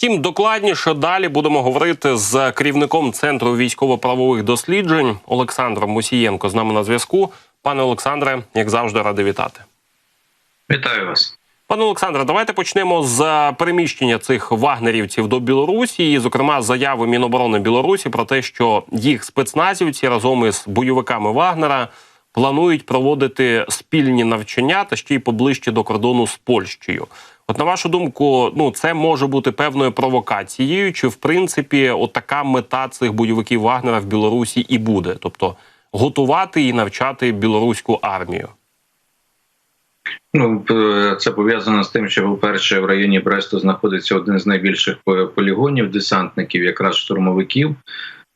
Втім, докладніше далі будемо говорити з керівником центру військово-правових досліджень Олександром Мусієнко. З нами на зв'язку. Пане Олександре, як завжди, радий вітати. Вітаю вас. Пане Олександре, давайте почнемо з переміщення цих вагнерівців до Білорусі, і, зокрема, заяви Міноборони Білорусі про те, що їх спецназівці разом із бойовиками Вагнера планують проводити спільні навчання та ще й поближче до кордону з Польщею. От на вашу думку, ну це може бути певною провокацією, чи в принципі от така мета цих бойовиків Вагнера в Білорусі і буде, тобто готувати і навчати білоруську армію. Ну це пов'язано з тим, що, по-перше, в районі Бресту знаходиться один з найбільших полігонів десантників, якраз штурмовиків,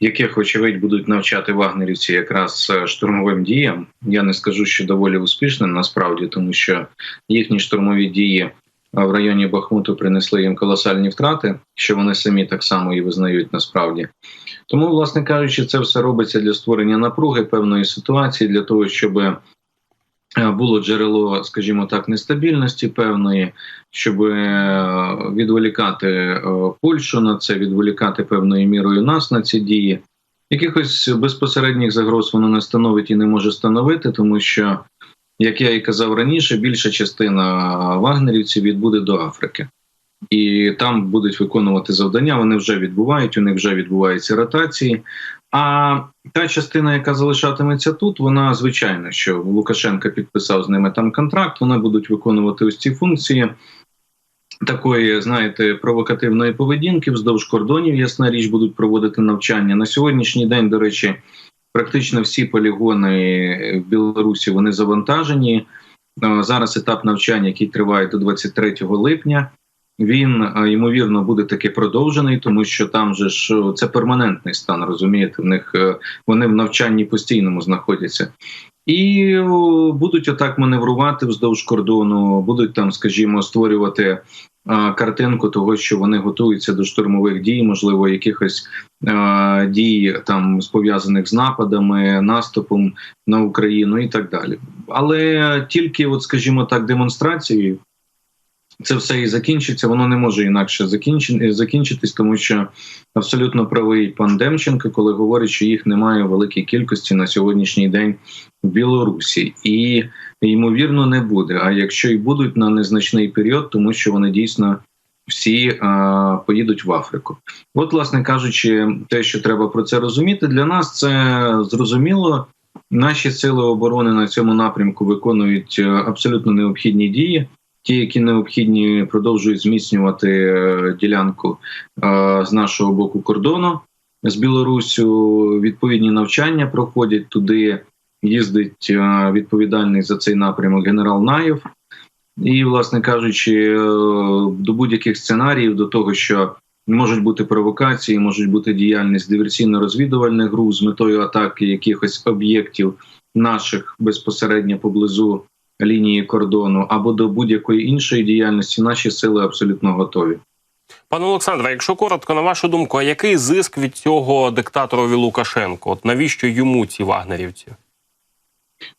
яких, очевидь, будуть навчати вагнерівці якраз е, штурмовим діям. Я не скажу, що доволі успішним насправді, тому що їхні штурмові дії е, в районі Бахмуту принесли їм колосальні втрати, що вони самі так само і визнають насправді. Тому, власне кажучи, це все робиться для створення напруги певної ситуації, для того, щоб було джерело, скажімо так, нестабільності певної, щоб е, відволікати е, Польщу на це, відволікати певною мірою нас на ці дії. Якихось безпосередніх загроз воно не становить і не може становити, тому що, як я і казав раніше, більша частина вагнерівців відбуде до Африки. І там будуть виконувати завдання. Вони вже відбувають, у них вже відбуваються ротації. А та частина, яка залишатиметься тут, вона звичайно, що Лукашенко підписав з ними там контракт. Вони будуть виконувати ось ці функції такої, знаєте, провокативної поведінки вздовж кордонів. Ясна річ, будуть проводити навчання на сьогоднішній день. До речі, практично всі полігони в Білорусі вони завантажені. Е, Зараз етап навчання, який триває до 23 липня. Він е, ймовірно буде таки продовжений, тому що там же ж е, це перманентний стан. Розумієте, в них е, вони в навчанні постійному знаходяться. І будуть отак маневрувати вздовж кордону, будуть там, скажімо, створювати а, картинку того, що вони готуються до штурмових дій, можливо, якихось дій там пов'язаних з нападами, наступом на Україну і так далі. Але тільки, от, скажімо так, демонстрацією це все і закінчиться. Воно не може інакше закінчитись, тому що абсолютно правий пан Демченко, коли говорить, що їх немає у великій кількості на сьогоднішній день в Білорусі, і ймовірно не буде. А якщо і будуть на незначний період, тому що вони дійсно всі а, поїдуть в Африку. От, власне кажучи, те, що треба про це розуміти, для нас це зрозуміло. Наші сили оборони на цьому напрямку виконують е, абсолютно необхідні дії. Ті, які необхідні, продовжують зміцнювати е, ділянку е, з нашого боку кордону з Білоруссю. Відповідні навчання проходять туди. Їздить е, відповідальний за цей напрямок генерал Наєв. І, власне кажучи, до будь-яких сценаріїв, до того, що можуть бути провокації, можуть бути діяльність диверсійно-розвідувальних груп з метою атаки якихось об'єктів наших безпосередньо поблизу лінії кордону або до будь-якої іншої діяльності, наші сили абсолютно готові. Пане Олександре, якщо коротко, на вашу думку, а який зиск від цього диктаторові Лукашенко? От навіщо йому ці вагнерівці?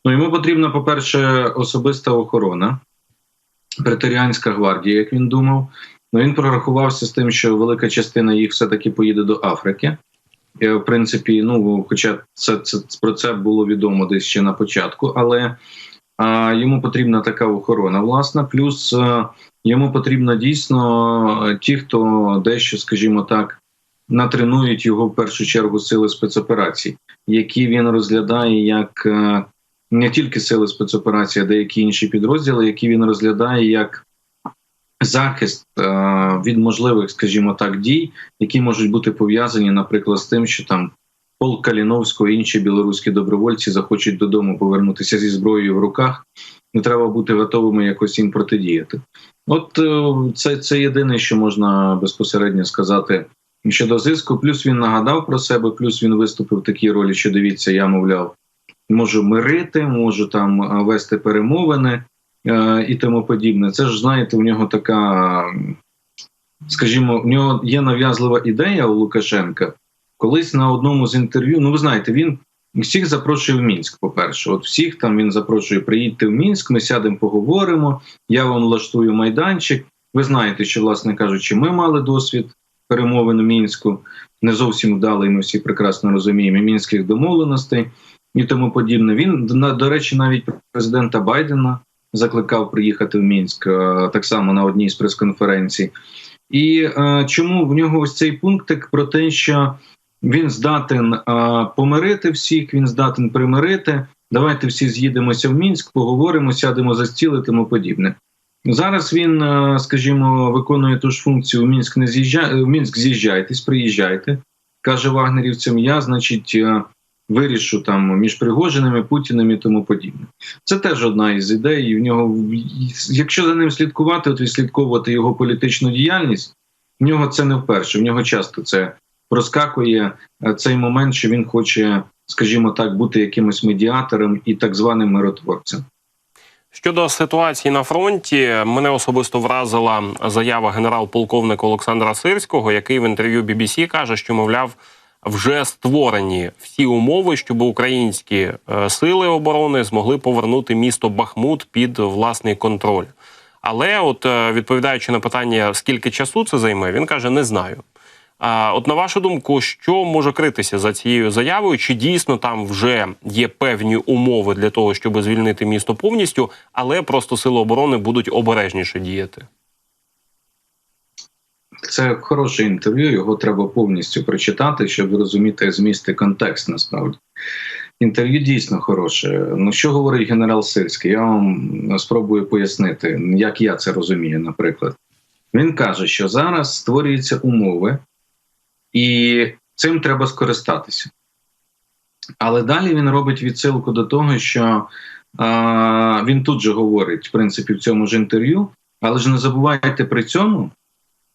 Ну йому потрібна, по-перше, особиста охорона, преторіанська гвардія, як він думав. Ну він прорахувався з тим, що велика частина їх все-таки поїде до Африки. І, в принципі, ну, хоча це, це про це було відомо десь ще на початку, але йому потрібна така охорона, власна. Плюс йому потрібно дійсно е, ті, хто дещо, скажімо так, натренують його в першу чергу сили спецоперацій, які він розглядає як е, не тільки сили спецоперації, а деякі інші підрозділи, які він розглядає як захист е, від можливих, скажімо так, дій, які можуть бути пов'язані, наприклад, з тим, що там полк Каліновського і інші білоруські добровольці захочуть додому повернутися зі зброєю в руках. Не треба бути готовими якось їм протидіяти. От е, це, це єдине, що можна безпосередньо сказати щодо зиску. Плюс він нагадав про себе, плюс він виступив в такій ролі, що дивіться, я мовляв, можу мирити, можу там е, вести перемовини е, і тому подібне. Це ж знаєте, у нього така, скажімо, в нього є нав'язлива ідея у Лукашенка. Колись на одному з інтерв'ю, ну ви знаєте, він всіх запрошує в Мінськ. По перше, от всіх там він запрошує, приїдьте в Мінськ, ми сядемо, поговоримо. Я вам влаштую майданчик. Ви знаєте, що, власне кажучи, ми мали досвід перемовин у мінську, не зовсім вдалий, ми всі прекрасно розуміємо, мінських домовленостей і тому подібне. Він до речі, навіть президента Байдена закликав приїхати в Мінськ е, так само на одній з прес-конференцій. І е, чому в нього ось цей пунктик про те, що він здатен е, помирити всіх, він здатен примирити. Давайте всі з'їдемося в Мінськ, поговоримо, сядемо за стіл і тому подібне. Зараз він, е, скажімо, виконує ту ж функцію в Мінськ не з'їжджає, в Мінськ з'їжджайтесь, приїжджайте. Каже вагнерівцям, я, значить, е, вирішу там між Пригожинами, Путіним і тому подібне. Це теж одна із ідей. В нього, якщо за ним слідкувати, от відслідковувати його політичну діяльність, в нього це не вперше. В нього часто це проскакує е, цей момент, що він хоче, скажімо так, бути якимось медіатором і так званим миротворцем. Щодо ситуації на фронті, мене особисто вразила заява генерал-полковника Олександра Сирського, який в інтерв'ю BBC каже, що мовляв. Вже створені всі умови, щоб українські е, сили оборони змогли повернути місто Бахмут під власний контроль. Але, от е, відповідаючи на питання, скільки часу це займе, він каже: не знаю. От на вашу думку, що може критися за цією заявою? Чи дійсно там вже є певні умови для того, щоб звільнити місто повністю, але просто сили оборони будуть обережніше діяти? Це хороше інтерв'ю, його треба повністю прочитати, щоб зрозуміти зміст і контекст насправді. Інтерв'ю дійсно хороше. Ну що говорить генерал Сирський? Я вам спробую пояснити, як я це розумію, наприклад. Він каже, що зараз створюються умови, і цим треба скористатися. Але далі він робить відсилку до того, що а, він тут же говорить, в принципі, в цьому ж інтерв'ю, але ж не забувайте при цьому,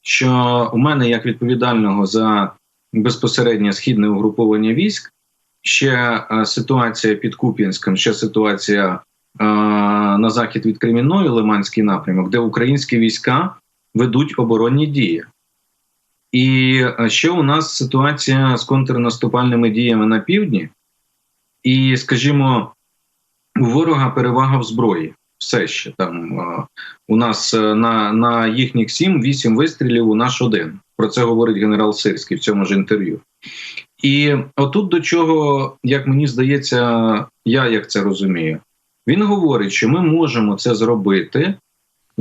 що у мене, як відповідального за безпосереднє східне угруповання військ, ще е, ситуація під Куп'янськом, ще ситуація е, на захід від Кремінної, Лиманський напрямок, де українські війська ведуть оборонні дії. І е, ще у нас ситуація з контрнаступальними діями на півдні, і, скажімо, у ворога перевага в зброї. Все ще там е, у нас е, на на їхніх 7-8 вистрілів, у наш один. Про це говорить генерал Сирський в цьому ж інтерв'ю. І отут до чого, як мені здається, я як це розумію, він говорить, що ми можемо це зробити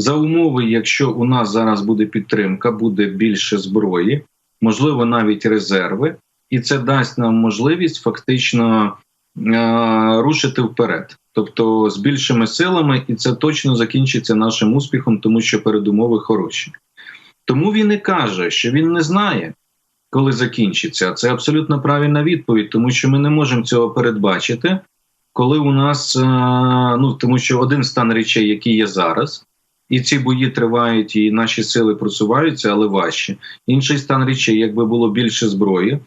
за умови, якщо у нас зараз буде підтримка, буде більше зброї, можливо, навіть резерви, і це дасть нам можливість фактично е- рушити вперед. Тобто з більшими силами, і це точно закінчиться нашим успіхом, тому що передумови хороші. Тому він і каже, що він не знає, коли закінчиться. Це абсолютно правильна відповідь, тому що ми не можемо цього передбачити, коли у нас ну тому, що один стан речей, який є зараз, і ці бої тривають, і наші сили просуваються, але важче. Інший стан речей, якби було більше зброї,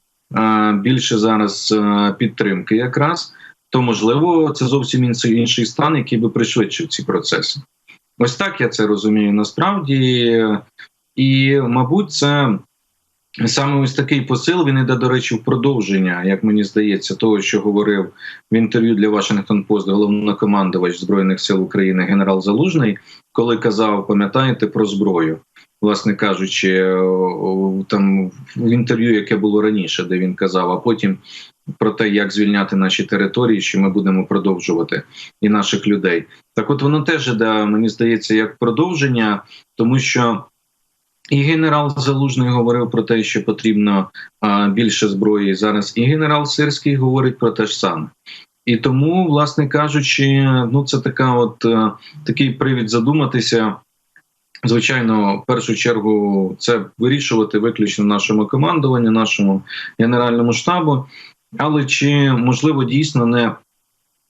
більше зараз підтримки, якраз то можливо це зовсім інший стан, який би пришвидшив ці процеси. Ось так я це розумію насправді, і, мабуть, це саме ось такий посил. Він іде, до речі, в продовження, як мені здається, того, що говорив в інтерв'ю для Вашингтон Пост головнокомандувач збройних сил України генерал Залужний, коли казав, пам'ятаєте про зброю. Власне кажучи, там в інтерв'ю, яке було раніше, де він казав, а потім про те, як звільняти наші території, що ми будемо продовжувати і наших людей. Так, от воно теж іде, мені здається, як продовження, тому що і генерал Залужний говорив про те, що потрібно а, більше зброї зараз, і генерал Сирський говорить про те ж саме. І тому, власне кажучи, ну це така, от такий привід задуматися. Звичайно, в першу чергу це вирішувати виключно нашому командуванню, нашому генеральному штабу. Але чи можливо дійсно не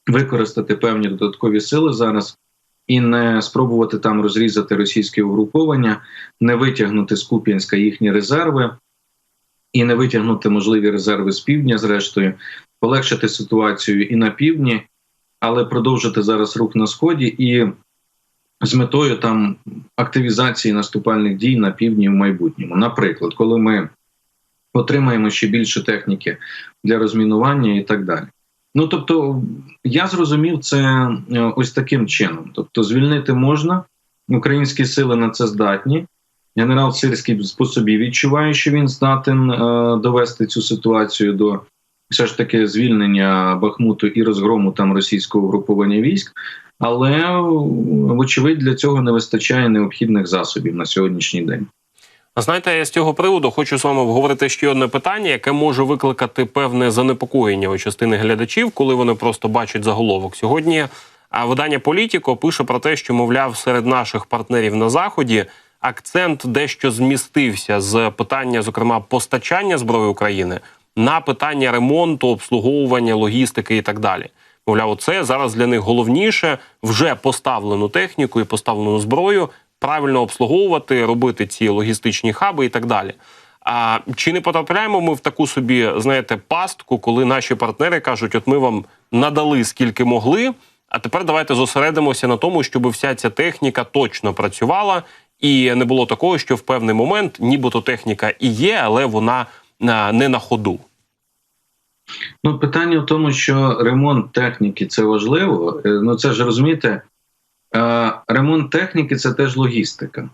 використати певні додаткові сили зараз і не спробувати там розрізати російське угруповання, не витягнути з Куп'янська їхні резерви і не витягнути можливі резерви з півдня, зрештою, полегшити ситуацію і на півдні, але продовжити зараз рух на сході і з метою там активізації наступальних дій на півдні в майбутньому. Наприклад, коли ми отримаємо ще більше техніки для розмінування і так далі. Ну тобто, я зрозумів це ось таким чином: тобто, звільнити можна, українські сили на це здатні, Генерал Сирський по собі відчуває, що він здатен е, довести цю ситуацію до все ж таки звільнення Бахмуту і розгрому там російського угруповання військ. Але вочевидь для цього не вистачає необхідних засобів на сьогоднішній день. Знаєте, я з цього приводу хочу з вами обговорити ще одне питання, яке може викликати певне занепокоєння у частини глядачів, коли вони просто бачать заголовок. Сьогодні видання Політіко пише про те, що мовляв серед наших партнерів на заході акцент дещо змістився з питання, зокрема, постачання зброї України на питання ремонту, обслуговування, логістики і так далі. Мовляв, це зараз для них головніше вже поставлену техніку і поставлену зброю правильно обслуговувати, робити ці логістичні хаби і так далі. А чи не потрапляємо ми в таку собі, знаєте, пастку, коли наші партнери кажуть: от ми вам надали скільки могли, а тепер давайте зосередимося на тому, щоб вся ця техніка точно працювала, і не було такого, що в певний момент, нібито техніка і є, але вона не на ходу. Ну, питання в тому, що ремонт техніки це важливо. Е, Ну це ж розумієте, ремонт техніки це теж логістика,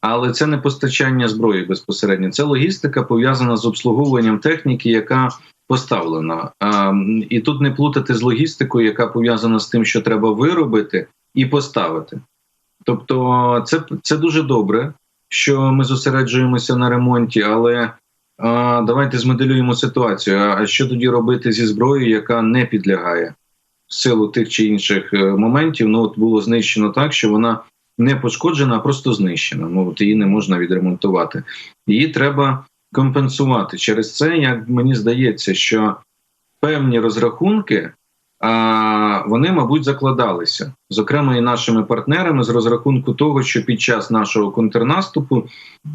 але це не постачання зброї безпосередньо. Це логістика пов'язана з обслуговуванням техніки, яка поставлена. Е, І тут не плутати з логістикою, яка пов'язана з тим, що треба виробити і поставити. Тобто, це, це дуже добре, що ми зосереджуємося на ремонті, але а, давайте змоделюємо ситуацію. А що тоді робити зі зброєю, яка не підлягає в силу тих чи інших е, моментів? Ну от було знищено так, що вона не пошкоджена, а просто знищена. Ну от її не можна відремонтувати. Її треба компенсувати. Через це, як мені здається, що певні розрахунки. А вони, мабуть, закладалися, зокрема, і нашими партнерами з розрахунку того, що під час нашого контрнаступу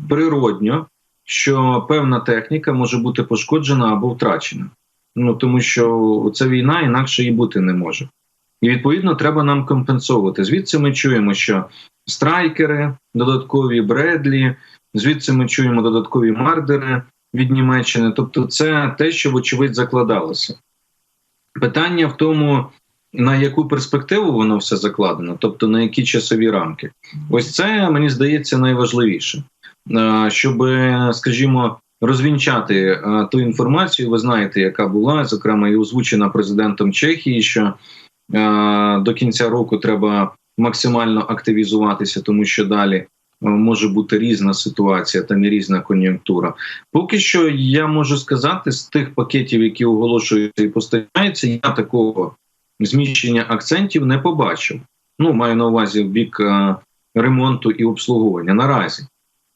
природньо що певна техніка може бути пошкоджена або втрачена. Ну тому що це війна інакше і бути не може. І відповідно треба нам компенсовувати. Звідси ми чуємо, що страйкери, додаткові бредлі, звідси ми чуємо додаткові мардери від Німеччини. Тобто, це те, що вочевидь закладалося. Питання в тому, на яку перспективу воно все закладено, тобто на які часові рамки. Ось це мені здається найважливіше. Щоб, скажімо, розвінчати е, ту інформацію, ви знаєте, яка була зокрема і озвучена президентом Чехії, що е, до кінця року треба максимально активізуватися, тому що далі може бути різна ситуація та не різна кон'юнктура. Поки що я можу сказати з тих пакетів, які оголошуються і постачаються, я такого зміщення акцентів не побачив. Ну маю на увазі в бік ремонту і обслуговування наразі.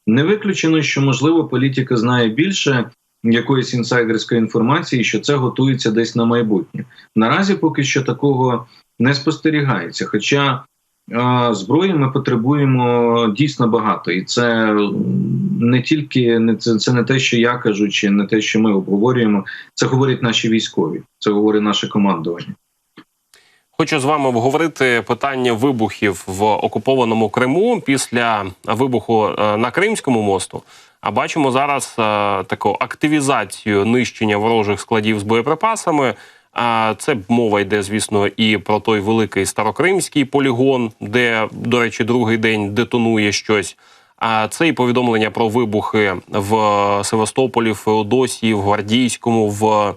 Не виключено, що можливо політика знає більше якоїсь інсайдерської інформації, що це готується десь на майбутнє. Наразі поки що такого не спостерігається. Хоча е, зброї ми потребуємо дійсно багато, і це не тільки не це, це не те, що я кажу, чи не те, що ми обговорюємо. Це говорять наші військові, це говорить наше командування. Хочу з вами обговорити питання вибухів в окупованому Криму після вибуху на Кримському мосту. А бачимо зараз таку активізацію нищення ворожих складів з боєприпасами. А це мова йде, звісно, і про той великий старокримський полігон, де, до речі, другий день детонує щось. А це і повідомлення про вибухи в Севастополі, в Феодосії, в Гвардійському, в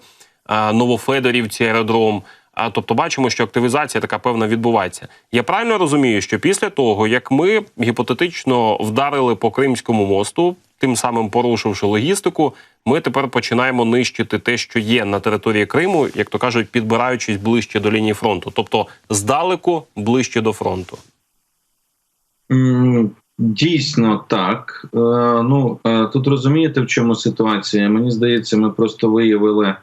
Новофедорівці аеродром. А тобто бачимо, що активізація така певна відбувається. Я правильно розумію, що після того, як ми гіпотетично вдарили по Кримському мосту, тим самим порушивши логістику, ми тепер починаємо нищити те, що є на території Криму, як то кажуть, підбираючись ближче до лінії фронту, тобто здалеку ближче до фронту. Дійсно так. Е, ну тут розумієте, в чому ситуація? Мені здається, ми просто виявили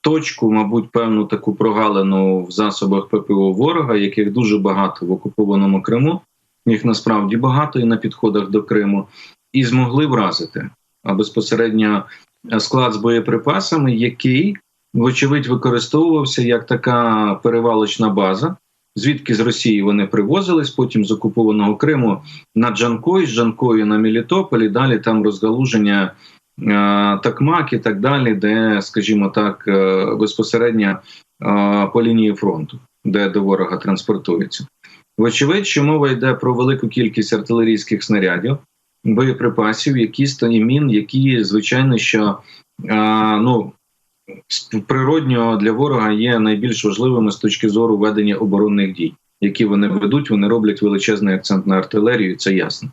точку, мабуть, певну таку прогалину в засобах ППО ворога, яких дуже багато в окупованому Криму. Їх насправді багато і на підходах до Криму, і змогли вразити безпосередньо склад з боєприпасами, який, вочевидь, використовувався як така перевалочна база. Звідки з Росії вони привозились, потім з окупованого Криму на Джанкой, з Джанкою на Мелітополі, далі там розгалуження Такмак і так далі, де, скажімо так, е, безпосередньо по лінії фронту, де до ворога транспортується. Вочевидь, що мова йде про велику кількість артилерійських снарядів, боєприпасів, та і мін, які звичайно, що ну природньо для ворога є найбільш важливими з точки зору ведення оборонних дій, які вони ведуть. Вони роблять величезний акцент на артилерію, це ясно.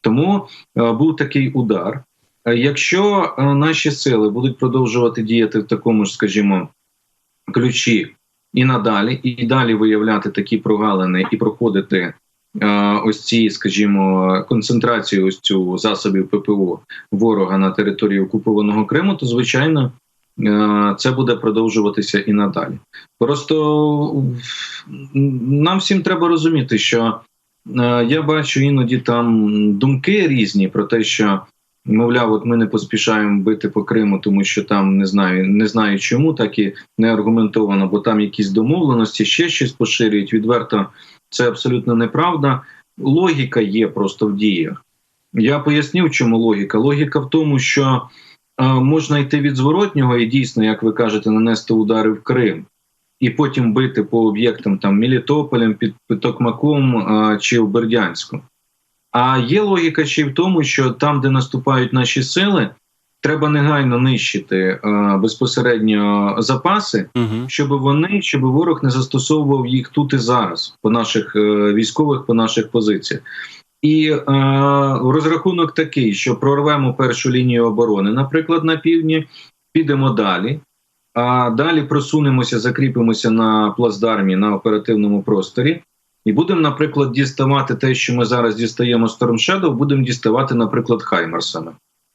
Тому е, був такий удар. Е, Якщо е, наші сили будуть продовжувати діяти в такому ж, скажімо, ключі і надалі, і далі виявляти такі прогалини і проходити е, ось ці, скажімо, концентрацію ось цю засобів ППО ворога на території окупованого Криму, то звичайно це буде продовжуватися і надалі. Просто нам всім треба розуміти, що я бачу іноді там думки різні про те, що. Мовляв, от ми не поспішаємо бити по Криму, тому що там не знаю, не знаю чому, так і не аргументовано, бо там якісь домовленості, ще щось поширюють. Відверто це абсолютно неправда. Логіка є просто в діях. Я пояснив, чому логіка. Логіка в тому, що е, можна йти від зворотнього і дійсно, як ви кажете, нанести удари в Крим. І потім бити по об'єктам там Мелітополем, під, під Токмаком е, чи в Бердянську. А є логіка ще й в тому, що там, де наступають наші сили, треба негайно нищити е, безпосередньо запаси, Угу. щоб вони, щоб ворог не застосовував їх тут і зараз по наших е, військових, по наших позиціях. І е, розрахунок такий, що прорвемо першу лінію оборони, наприклад, на півдні, підемо далі. А далі просунемося, закріпимося на плацдармі на оперативному просторі. І будемо, наприклад, діставати те, що ми зараз дістаємо Storm Shadow, будемо діставати, наприклад, Хаймерсами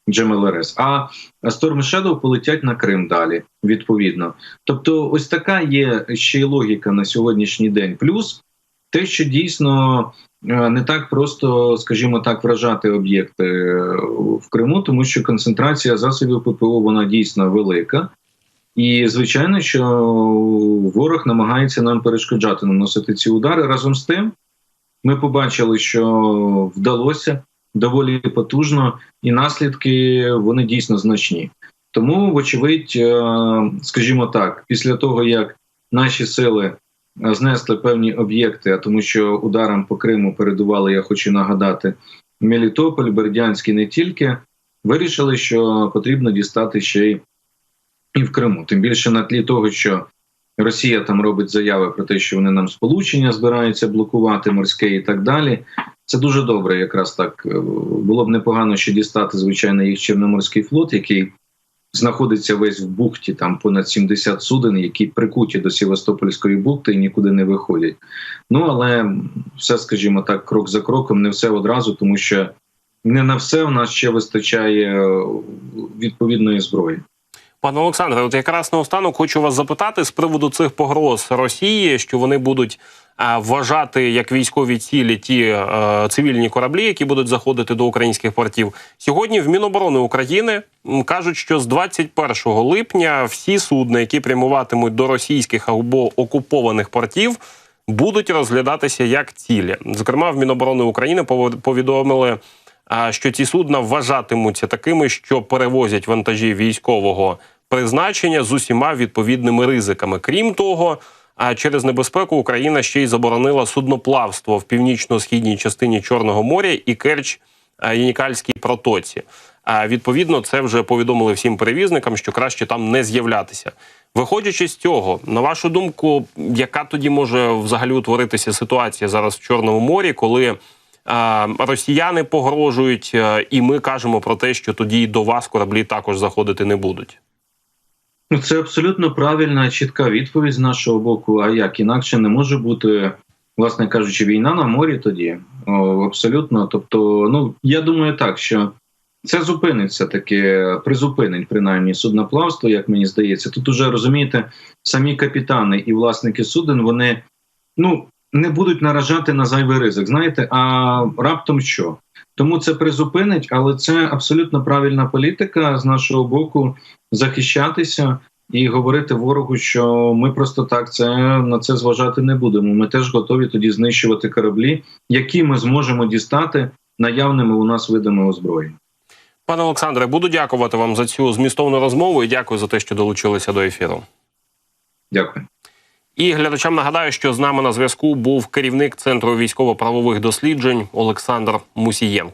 GMLRS. А Storm Shadow полетять на Крим далі, відповідно. Тобто, ось така є ще й логіка на сьогоднішній день. Плюс те, що дійсно е, не так просто, скажімо так, вражати об'єкти е, в Криму, тому що концентрація засобів ППО вона дійсно велика. І звичайно, що ворог намагається нам перешкоджати наносити ці удари. Разом з тим, ми побачили, що вдалося доволі потужно, і наслідки вони дійсно значні. Тому, вочевидь, е, скажімо так, після того як наші сили е, знесли певні об'єкти, а тому що ударам по Криму передували, я хочу нагадати, Мелітополь, Бердянський не тільки, вирішили, що потрібно дістати ще й і в Криму. Тим більше на тлі того, що Росія там робить заяви про те, що вони нам сполучення збираються блокувати морське і так далі. Це дуже добре, якраз так е, було б непогано ще дістати, звичайно, їх Чорноморський флот, який знаходиться весь в бухті, там понад 70 суден, які прикуті до Севастопольської бухти і нікуди не виходять. Ну але все, скажімо так, крок за кроком, не все одразу, тому що не на все в нас ще вистачає е, відповідної зброї. Пане Олександре, от якраз наостанок хочу вас запитати з приводу цих погроз Росії, що вони будуть е, вважати як військові цілі ті е, цивільні кораблі, які будуть заходити до українських портів. Сьогодні в Міноборони України кажуть, що з 21 липня всі судна, які прямуватимуть до російських або окупованих портів, будуть розглядатися як цілі. Зокрема, в Міноборони України повідомили що ці судна вважатимуться такими, що перевозять вантажі військового призначення з усіма відповідними ризиками. Крім того, через небезпеку Україна ще й заборонила судноплавство в північно-східній частині Чорного моря і Керч Янікальській протоці. А відповідно, це вже повідомили всім перевізникам, що краще там не з'являтися. Виходячи з цього, на вашу думку, яка тоді може взагалі утворитися ситуація зараз в Чорному морі, коли росіяни погрожують, е, і ми кажемо про те, що тоді до вас кораблі також заходити не будуть. Ну, це абсолютно правильна, чітка відповідь з нашого боку. А як інакше не може бути, власне кажучи, війна на морі тоді. О, абсолютно. Тобто, ну я думаю, так що це зупиниться таке, призупинить принаймні судноплавство, як мені здається. Тут уже розумієте, самі капітани і власники суден вони ну не будуть наражати на зайвий ризик. Знаєте, а раптом що? Тому це призупинить, але це абсолютно правильна політика з нашого боку захищатися і говорити ворогу, що ми просто так це на це зважати не будемо. Ми теж готові тоді знищувати кораблі, які ми зможемо дістати наявними у нас видами озброєння. Пане Олександре, буду дякувати вам за цю змістовну розмову і дякую за те, що долучилися до ефіру. Дякую. І глядачам нагадаю, що з нами на зв'язку був керівник центру військово-правових досліджень Олександр Мусієнко.